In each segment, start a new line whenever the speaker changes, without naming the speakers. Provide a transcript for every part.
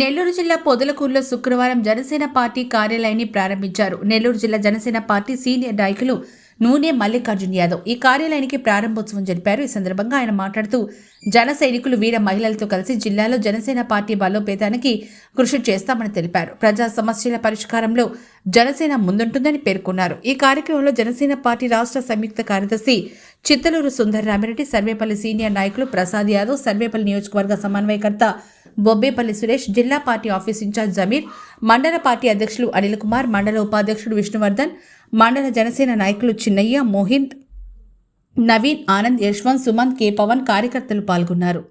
నెల్లూరు జిల్లా పొదలకూరులో శుక్రవారం జనసేన పార్టీ కార్యాలయాన్ని ప్రారంభించారు. నెల్లూరు జిల్లా జనసేన పార్టీ సీనియర్ నాయకులు నూనె మల్లికార్జున్ యాదవ్ ఈ కార్యాలయానికి ప్రారంభోత్సవం జరిపారు. ఈ సందర్భంగా ఆయన మాట్లాడుతూ జన సైనికులు వీర మహిళలతో కలిసి జిల్లాలో జనసేన పార్టీ బలోపేతానికి కృషి చేస్తామని తెలిపారు. ప్రజా సమస్యల పరిష్కారంలో జనసేన ముందుంటుందని పేర్కొన్నారు. ఈ కార్యక్రమంలో జనసేన పార్టీ రాష్ట్ర సంయుక్త కార్యదర్శి చిత్తలూరు సుందర్ రామిరెడ్డి సర్వేపల్లి సీనియర్ నాయకులు ప్రసాద్ యాదవ్ సర్వేపల్లి నియోజకవర్గ సమన్వయకర్త బొబ్బేపల్లి సురేష్ జిల్లా పార్టీ ఆఫీస్ ఇన్ఛార్జ్ జమీర్ మండల పార్టీ అధ్యక్షులు అనిల్ కుమార్ మండల ఉపాధ్యక్షుడు విష్ణువర్ధన్ మండల జనసేన నాయకులు చిన్నయ్య మోహింద్ నవీన్ ఆనంద్ యశ్వంత్ సుమంత్ కె పవన్ కార్యకర్తలు పాల్గొన్నారు.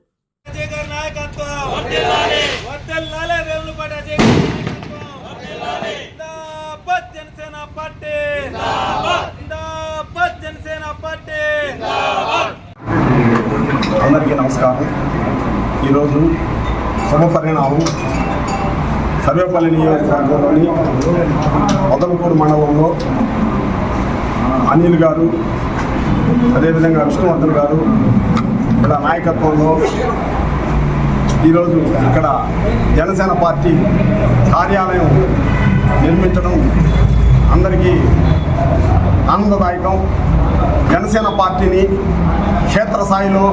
అందరికీ నమస్కారం. ఈరోజు శుభ పరిణామం సర్వేపల్లి నియోజకవర్గంలోని మొదలపూడి మండలంలో అనిల్ గారు అదేవిధంగా విష్ణువర్ధన్ గారు ఇక్కడ నాయకత్వంలో ఈరోజు ఇక్కడ జనసేన పార్టీ కార్యాలయం నిర్మించడం అందరికీ ఆనందదాయకం. జనసేన పార్టీని క్షేత్రస్థాయిలో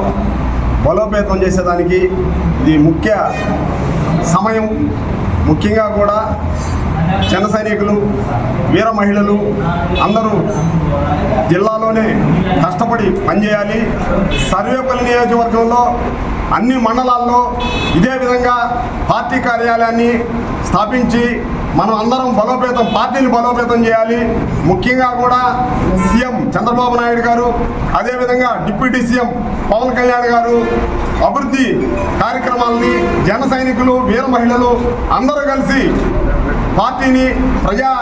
బలోపేతం చేసేదానికి ఇది ముఖ్య సమయం. ముఖ్యంగా కూడా జన సైనికులు వీర మహిళలు అందరూ జిల్లాలోనే కష్టపడి పనిచేయాలి. సర్వేపల్లి నియోజకవర్గంలో అన్ని మండలాల్లో ఇదే విధంగా పార్టీ కార్యాలయాన్ని స్థాపించి మనం అందరం బలోపేతం పార్టీని బలోపేతం చేయాలి. ముఖ్యంగా కూడా సీఎం చంద్రబాబు నాయుడు గారు అదేవిధంగా డిప్యూటీ సీఎం పవన్ కళ్యాణ్ గారు అభివృద్ధి కార్యక్రమాలని జన సైనికులు వీర మహిళలు అందరూ కలిసి పార్టీని ప్రజా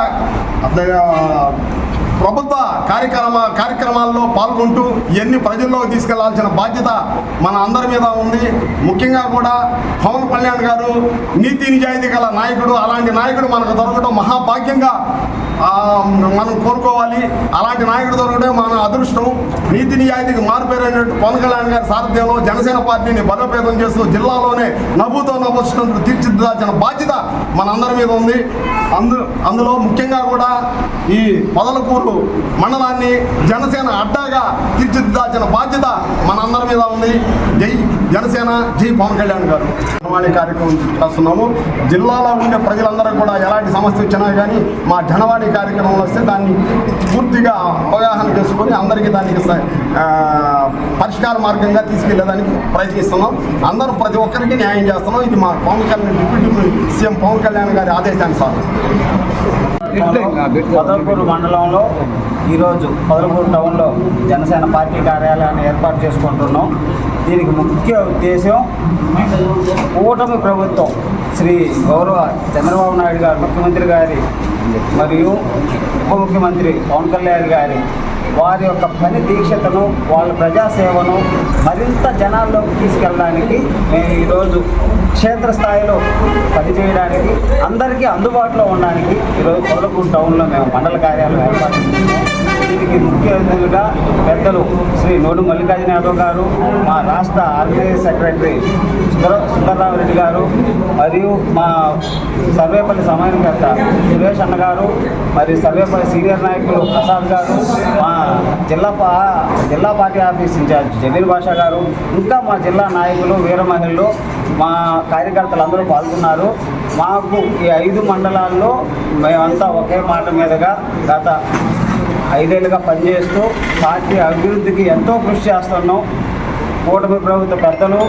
ప్రభుత్వ కార్యక్రమ కార్యక్రమాల్లో పాల్గొంటూ ఇవన్నీ ప్రజల్లోకి తీసుకెళ్ళాల్సిన బాధ్యత మన అందరి మీద ఉంది. ముఖ్యంగా కూడా పవన్ కళ్యాణ్ గారు నీతి నిజాయితీ గల నాయకుడు అలాంటి నాయకుడు మనకు దొరకడం మహాభాగ్యంగా మనం కోరుకోవాలి. అలాంటి నాయకుడు దొరకడం మన అదృష్టం. నీతి నిజాయితీకి మారిపోయినట్టు పవన్ కళ్యాణ్ గారి సారథ్యంలో జనసేన పార్టీని బలోపేతం చేస్తూ జిల్లాలోనే నవ్వుతో నవ్వుతున్నట్టు తీర్చిదిద్దాల్సిన బాధ్యత మనందరి మీద ఉంది. అందు అందులో ముఖ్యంగా కూడా ఈ పొదలకూరు మండలాన్ని జనసేన అడ్డాగా తీర్చిదిద్దాల్సిన బాధ్యత మనందరి మీద ఉంది. జై జనసేన జై పవన్ కళ్యాణ్ గారు. జనవాణి కార్యక్రమం చేస్తున్నాము. జిల్లాలో ఉండే ప్రజలందరూ కూడా ఎలాంటి సమస్య వచ్చినా కానీ మా జనవాణి కార్యక్రమం వస్తే దాన్ని పూర్తిగా అవగాహన చేసుకొని అందరికీ దానికి పరిష్కార మార్గంగా తీసుకెళ్ళేదానికి ప్రయత్నిస్తున్నాం. అందరూ ప్రతి ఒక్కరికి న్యాయం చేస్తున్నాం. ఇది మా పవన్ కళ్యాణ్ డిప్యూటీ సీఎం పవన్ కళ్యాణ్ గారి ఆదేశానుసారం.
పొదలకూరు మండలంలో ఈరోజు పొదలకూరు టౌన్లో జనసేన పార్టీ కార్యాలయాన్ని ఏర్పాటు చేసుకుంటున్నాం. దీనికి ముఖ్య ఉద్దేశం కూటమి ప్రభుత్వం శ్రీ గౌరవ చంద్రబాబు నాయుడు గారు ముఖ్యమంత్రి గారి మరియు ఉప ముఖ్యమంత్రి పవన్ కళ్యాణ్ గారి వారి యొక్క పని దీక్షతను వాళ్ళ ప్రజాసేవను మరింత జనాల్లోకి తీసుకెళ్ళడానికి మేము ఈరోజు క్షేత్రస్థాయిలో పనిచేయడానికి అందరికీ అందుబాటులో ఉండడానికి ఈరోజు కొలకూరు టౌన్లో మేము మండల కార్యాలయం ఏర్పాటు దీనికి ముఖ్య అతిథులుగా పెద్దలు శ్రీ నోడు మల్లికార్జున యాదవ్ గారు మా రాష్ట్ర ఆర్గనైజ్ సెక్రటరీ సుందర సుందరరామరెడ్డి గారు మరియు మా సర్వేపల్లి సమన్వయకర్త సురేష్ అన్న గారు మరియు సర్వేపల్లి సీనియర్ నాయకులు ప్రసాద్ గారు మా జిల్లా పా జిల్లా party office in charge Zameer Basha గారు ఇంకా మా జిల్లా నాయకులు వీర మహిళలు మా కార్యకర్తలు అందరూ పాల్గొన్నారు. మాకు ఈ ఐదు మండలాల్లో మేమంతా ఒకే మాట మీదుగా గత ఐదేళ్ళుగా పనిచేస్తూ పార్టీ అభివృద్ధికి ఎంతో కృషి చేస్తున్నాం. కూటమి ప్రభుత్వ పెద్దలు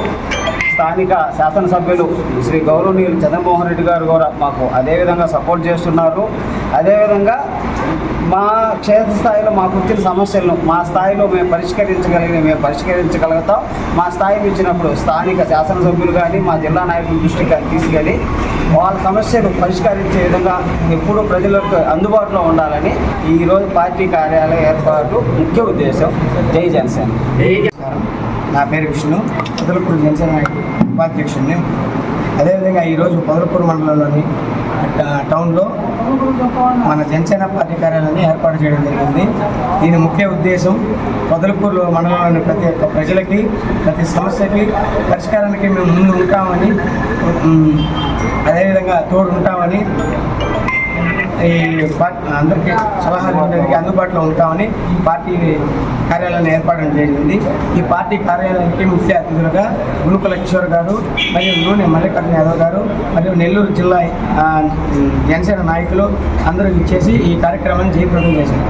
స్థానిక శాసనసభ్యులు శ్రీ గౌరవనీయులు చంద్రమోహన్ రెడ్డి గారు కూడా మాకు అదేవిధంగా సపోర్ట్ చేస్తున్నారు. అదేవిధంగా మా క్షేత్ర స్థాయిలో మాకు వచ్చిన సమస్యలను మా స్థాయిలో మేము పరిష్కరించగలిగిన మేము పరిష్కరించగలుగుతాం. మా స్థాయి ఇచ్చినప్పుడు స్థానిక శాసనసభ్యులు కానీ మా జిల్లా నాయకుల దృష్టికి కానీ తీసుకెళ్ళి వాళ్ళ సమస్యలు పరిష్కరించే విధంగా ఎప్పుడూ ప్రజలకు అందుబాటులో ఉండాలని ఈరోజు పార్టీ కార్యాలయ ఏర్పాటు ముఖ్య ఉద్దేశం. జై జనసేన.
నా పేరు విష్ణు పొదలపూర్ జనసేన ఉపాధ్యక్షుడిని. అదేవిధంగా ఈరోజు పొదలపూర్ మండలంలోని టౌన్లో మన జనసేన పార్టీ కార్యాలయాన్ని ఏర్పాటు చేయడం జరిగింది. దీని ముఖ్య ఉద్దేశం పొదలకూరు మండలంలోని ప్రతి ఒక్క ప్రజలకి ప్రతి సమస్యకి పరిష్కారానికి మేము ముందు ఉంటామని అదేవిధంగా తోడు ఉంటామని ఈ పార్టీ అందరికీ సలహాలు అందరికీ అందుబాటులో ఉంటామని పార్టీ కార్యాలయాన్ని ఏర్పాటు జరిగింది ఈ పార్టీ కార్యాలయానికి ముఖ్య అతిథులుగా గునుకుల కిషోర్ గారు మరియు నూనె మల్లికార్జున యాదవ్ గారు మరియు నెల్లూరు జిల్లా జనసేన నాయకులు అందరూ ఇచ్చేసి ఈ కార్యక్రమాన్ని జయప్రదం చేశారు.